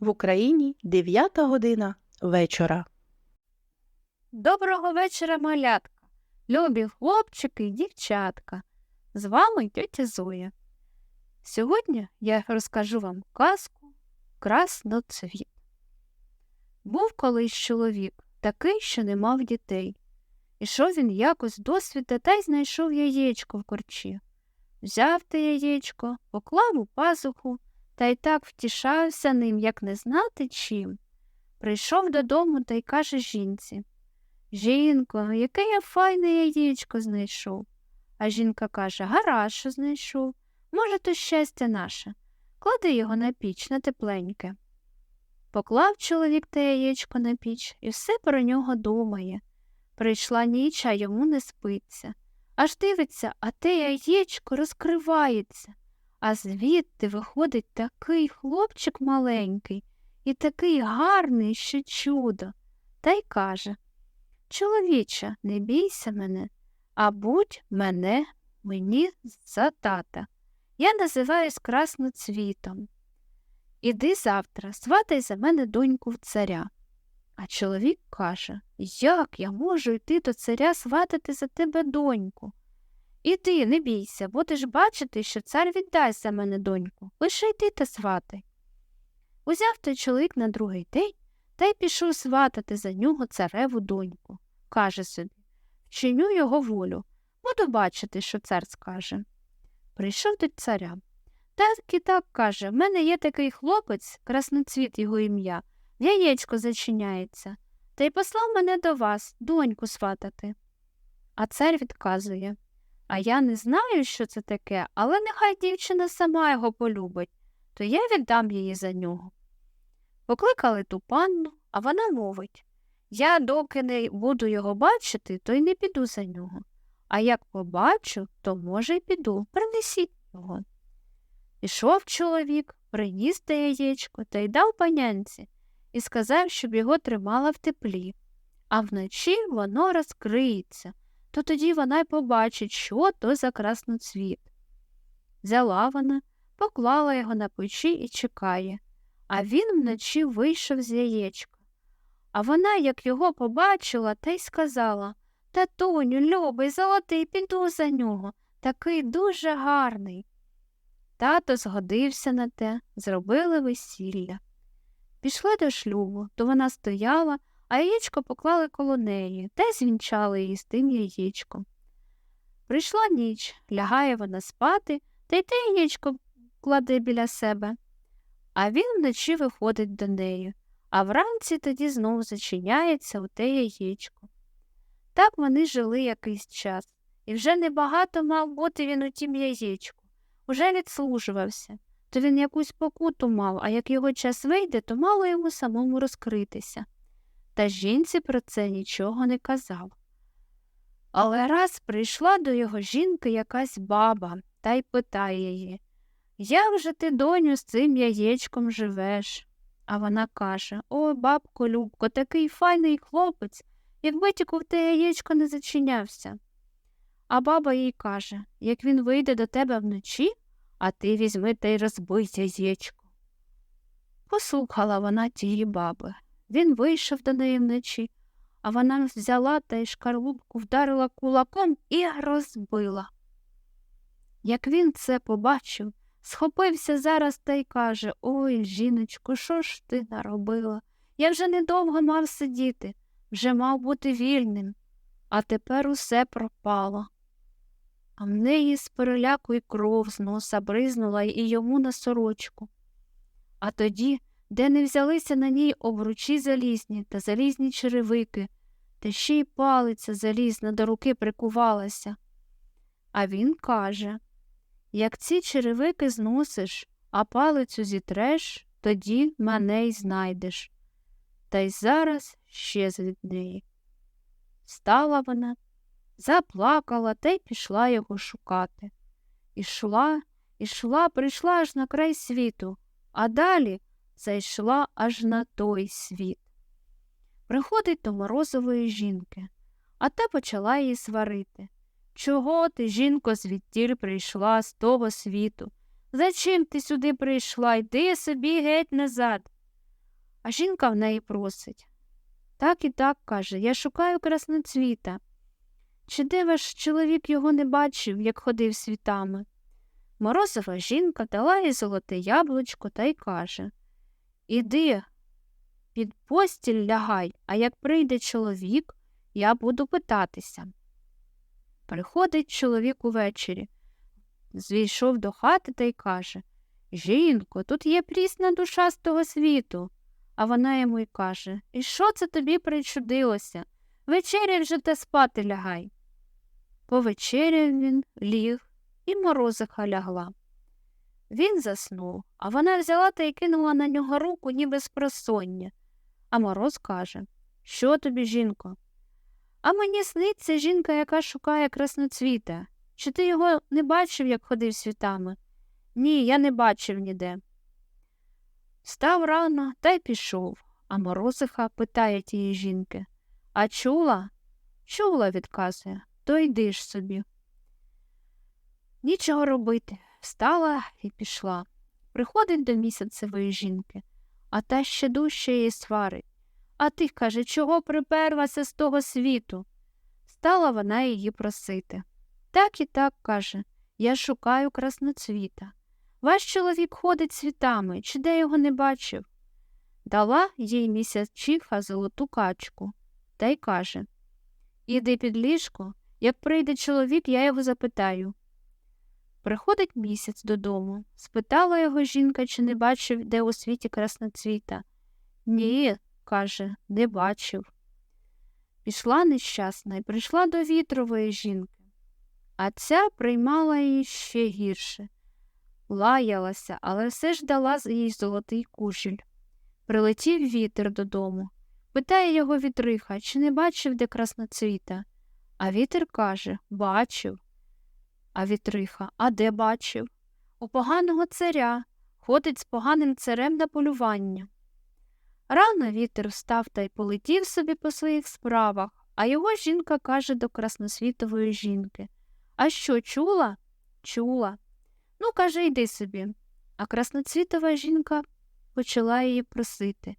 В Україні 9 година вечора. Доброго вечора, малятка, любі хлопчики і дівчатка. З вами тьотя Зоя. Сьогодні я розкажу вам казку Красноцвіт. Був колись чоловік, такий, що не мав дітей. Ішов він якось до світа та й знайшов яєчко в корчі. Взяв те яєчко, поклав у пазуху та й так втішався ним, як не знати чим. Прийшов додому та й каже жінці Жінко, яке я файне яєчко знайшов. А жінка каже Гаразд, що знайшов. Може, то щастя наше. Клади його на піч, на тепленьке. Поклав чоловік те яєчко на піч і все про нього думає. Прийшла ніч, а йому не спиться. Аж дивиться, а те яєчко розкривається, а звідти виходить такий хлопчик маленький і такий гарний, що чудо, та й каже Чоловіче, не бійся мене, а будь мене мені за тата. Я називаюсь красноцвітом. Іди завтра, сватай за мене доньку в царя. А чоловік каже Як я можу йти до царя сватати за тебе доньку? Іди, не бійся, будеш бачити, що цар віддасть за мене доньку. Лише йди та сватай. Узяв той чоловік на другий день та й пішов сватати за нього цареву доньку. Каже собі Вчиню його волю, буду бачити, що цар скаже. Прийшов до царя. Так і так каже В мене є такий хлопець, красноцвіт його ім'я, яєчко зачиняється, та й послав мене до вас, доньку сватати. А цар відказує А я не знаю, що це таке, але нехай дівчина сама його полюбить, то я віддам її за нього. Покликали ту панну, а вона мовить Я, доки не буду його бачити, то й не піду за нього. А як побачу, то, може, й піду. Принесіть його. Пішов чоловік, приніс те яєчко та й дав панянці і сказав, щоб його тримала в теплі. А вночі воно розкриється, то тоді вона й побачить, що то за красноцвіт. Взяла вона, поклала його на печі і чекає, а він вночі вийшов з яєчка. А вона, як його побачила, та й сказала Татуню, любий, золотий, піду за нього. Такий дуже гарний. Тато згодився на те, зробили весілля. Пішли до шлюбу, то вона стояла, а яєчко поклали коло неї та звінчали її з тим яєчком. Прийшла ніч, лягає вона спати, та й те яєчко кладе біля себе. А він вночі виходить до неї, а вранці тоді знову зачиняється у те яєчко. Так вони жили якийсь час, і вже небагато мав бути він у тім яєчку. Уже відслужувався, то він якусь покуту мав, а як його час вийде, то мало йому самому розкритися. Та жінці про це нічого не казав. Але раз прийшла до його жінки якась баба та й питає її Як же ти, доню, з цим яєчком живеш? А вона каже Ой, бабко Любко, такий файний хлопець, якби тільки в те яєчко не зачинявся. А баба їй каже як він вийде до тебе вночі, а ти візьми та й розбий яєчко. Послухала вона тієї баби. Він вийшов до неї вночі, а вона взяла та й шкарлупку вдарила кулаком і розбила. Як він це побачив, схопився зараз та й каже Ой, жіночко, що ж ти наробила? Я вже недовго мав сидіти, вже мав бути вільним, а тепер усе пропало. А в неї з переляку й кров з носа бризнула і йому на сорочку. А тоді, де не взялися на ній обручі залізні та залізні черевики, та ще й палиця залізна до руки прикувалася. А він каже як ці черевики зносиш, а палицю зітреш, тоді мене й знайдеш. Та й зараз щез від неї. Стала вона заплакала та й пішла його шукати. Ішла, ішла, прийшла аж на край світу, а далі зайшла аж на той світ. Приходить до морозової жінки, а та почала її сварити. Чого ти, жінко, звідтіль прийшла з того світу? Зачим ти сюди прийшла? Йди собі геть назад. А жінка в неї просить. Так і так, каже, я шукаю красноцвіта. Чи де ваш чоловік його не бачив, як ходив світами? Морозова жінка дала їй золоте яблучко та й каже Іди, під постіль лягай, а як прийде чоловік, я буду питатися. Приходить чоловік увечері, звійшов до хати та й каже Жінко, тут є прісна душа з того світу. А вона йому й каже І що це тобі причудилося? Вечеря вже та спати лягай. Повечеряв він, ліг, і морозиха лягла. Він заснув, а вона взяла та й кинула на нього руку, ніби з просоння. А мороз каже Що тобі, жінко? А мені сниться жінка, яка шукає красноцвіта. Чи ти його не бачив, як ходив світами? Ні, я не бачив ніде. Став рано та й пішов, а морозиха питає тієї жінки А чула? Чула, відказує, то йди ж собі. Нічого робити. Встала і пішла. Приходить до місяцевої жінки, а та ще дужче її сварить. А ти, каже, чого приперлася з того світу? Стала вона її просити. Так і так, каже, я шукаю красноцвіта. Ваш чоловік ходить світами, чи де його не бачив? Дала їй місячиха золоту качку та й каже Іди під ліжко, як прийде чоловік, я його запитаю. Приходить місяць додому. Спитала його жінка, чи не бачив, де у світі красноцвіта. Ні, каже, не бачив. Пішла нещасна і прийшла до вітрової жінки, а ця приймала її ще гірше. Лаялася, але все ж дала їй золотий кушель. Прилетів вітер додому. Питає його вітриха, чи не бачив, де красноцвіта. А вітер каже Бачив. А вітриха, а де бачив? У поганого царя, ходить з поганим царем на полювання. Рано вітер встав та й полетів собі по своїх справах, а його жінка каже до красносвітової жінки А що, чула? Чула. Ну, каже, йди собі. А красноцвітова жінка почала її просити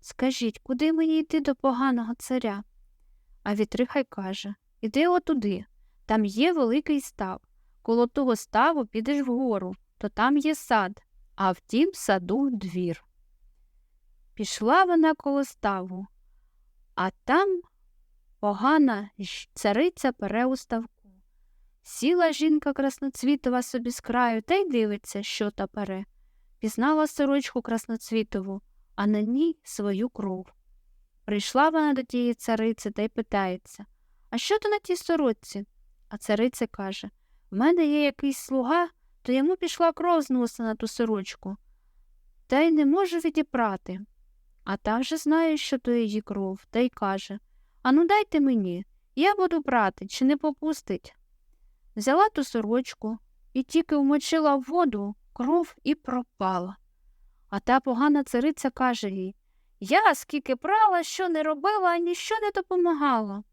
Скажіть, куди мені йти до поганого царя? А вітриха й каже Іди отуди, там є великий став. Коло того ставу підеш вгору, то там є сад, а в тім саду двір. Пішла вона коло ставу, а там погана цариця пере у ставку. Сіла жінка красноцвітова собі з краю та й дивиться, що та пере. Пізнала сорочку красноцвітову, а на ній свою кров. Прийшла вона до тієї цариці та й питається А що то на тій сорочці? А цариця каже В мене є якийсь слуга, то йому пішла кров з носа на ту сорочку, та й не можу відіпрати. А та вже знає, що то її кров, та й каже Ану, дайте мені, я буду брати, чи не попустить. Взяла ту сорочку і тільки вмочила в воду, кров і пропала. А та погана цариця каже їй Я скільки прала, що не робила, ніщо не допомагало.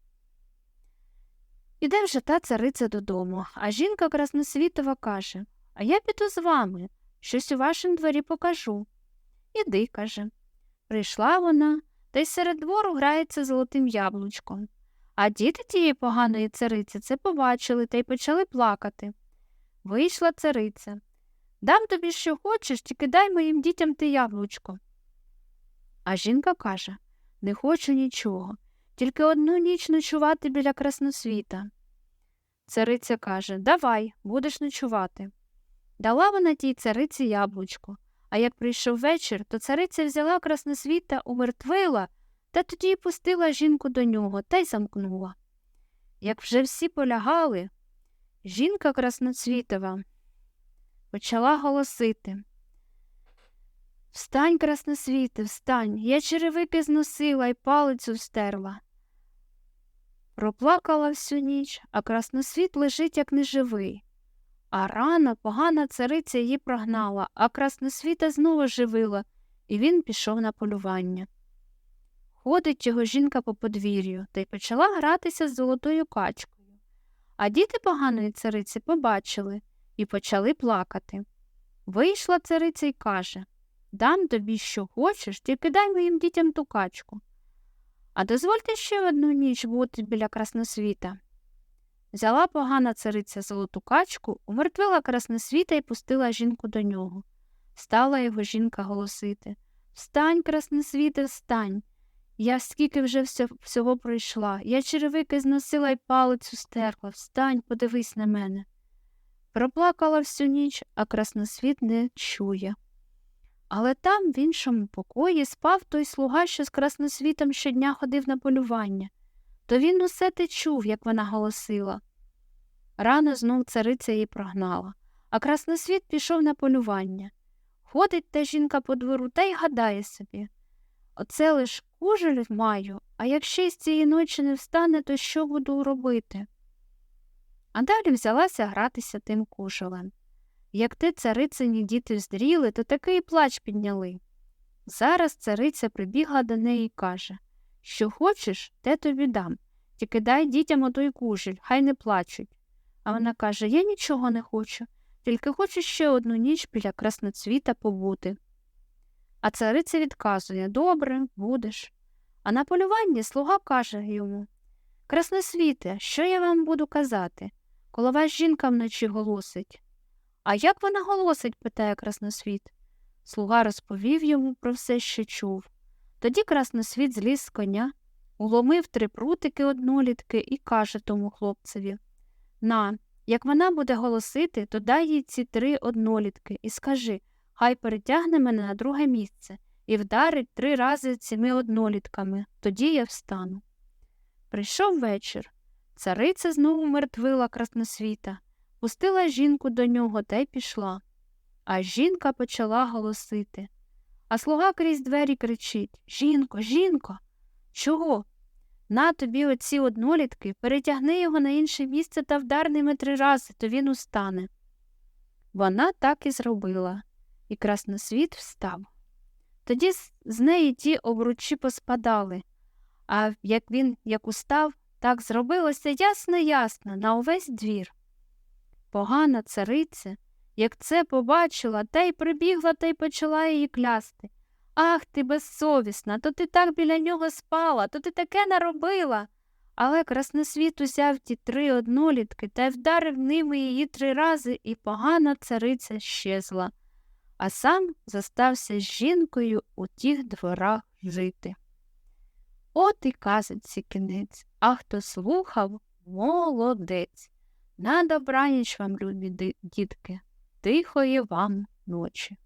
Іде вже та цариця додому, а жінка красносвітова каже А я піду з вами, щось у вашім дворі покажу. Іди, каже. Прийшла вона, та й серед двору грається золотим яблучком. А діти тієї поганої цариці це побачили та й почали плакати. Вийшла цариця. Дам тобі, що хочеш, тільки дай моїм дітям те яблучко. А жінка каже Не хочу нічого, тільки одну ніч ночувати біля красносвіта. Цариця каже Давай, будеш ночувати. Дала вона тій цариці яблучко, а як прийшов вечір, то цариця взяла красносвіта, умертвила та тоді й пустила жінку до нього та й замкнула. Як вже всі полягали, жінка красноцвітова почала голосити. Встань, красносвіте, встань, я черевики зносила і палицю встерла. Проплакала всю ніч, а красносвіт лежить, як неживий. А рано погана цариця її прогнала, а красносвіта знову живила, і він пішов на полювання. Ходить його жінка по подвір'ю та й почала гратися з золотою качкою. А діти поганої цариці побачили і почали плакати. Вийшла цариця й каже Дам тобі, що хочеш, тільки дай моїм дітям ту качку. А дозвольте ще одну ніч бути біля красносвіта. Взяла погана цариця золоту качку, умертвила красносвіта і пустила жінку до нього. Стала його жінка голосити Встань, красносвіте, встань. Я скільки вже всього пройшла. Я черевики зносила й палицю стерла. Встань, подивись на мене. Проплакала всю ніч, а красносвіт не чує. Але там, в іншому покої, спав той слуга, що з красносвітом щодня ходив на полювання. То він усе те чув, як вона голосила. Рано знов цариця її прогнала, а красносвіт пішов на полювання. Ходить та жінка по двору та й гадає собі. Оце лиш кужель маю, а як ще з цієї ночі не встане, то що буду робити? А далі взялася гратися тим кужелем. Як те царицині діти вздріли, то такий плач підняли. Зараз цариця прибігла до неї і каже Що хочеш, те тобі дам. Тільки дай дітям отой кужель, хай не плачуть. А вона каже Я нічого не хочу, тільки хочу ще одну ніч біля красноцвіта побути. А цариця відказує Добре, будеш. А на полюванні слуга каже йому Красносвіте, що я вам буду казати? Коли вас жінка вночі голосить. А як вона голосить? питає красносвіт. Слуга розповів йому про все, що чув. Тоді красносвіт зліз з коня, уломив три прутики однолітки і каже тому хлопцеві На, як вона буде голосити, то дай їй ці три однолітки і скажи хай перетягне мене на друге місце і вдарить три рази цими однолітками, тоді я встану. Прийшов вечір. Цариця знову мертвила красносвіта, пустила жінку до нього та й пішла. А жінка почала голосити. А слуга крізь двері кричить Жінко, жінко, чого? На тобі оці однолітки, перетягни його на інше місце та вдар ними три рази, то він устане. Вона так і зробила, і красносвіт встав. Тоді з- неї ті обручі поспадали, а як він як устав, так зробилося ясно-ясно на увесь двір. Погана цариця, як це побачила, та й прибігла та й почала її клясти. Ах ти безсовісна, то ти так біля нього спала, то ти таке наробила. Але красносвіт узяв ті три однолітки та й вдарив ними її три рази, і погана цариця щезла, а сам зостався з жінкою у тих дворах жити. От і казанці кінець, а хто слухав, молодець. На добраніч вам, любі дітки, тихої вам ночі.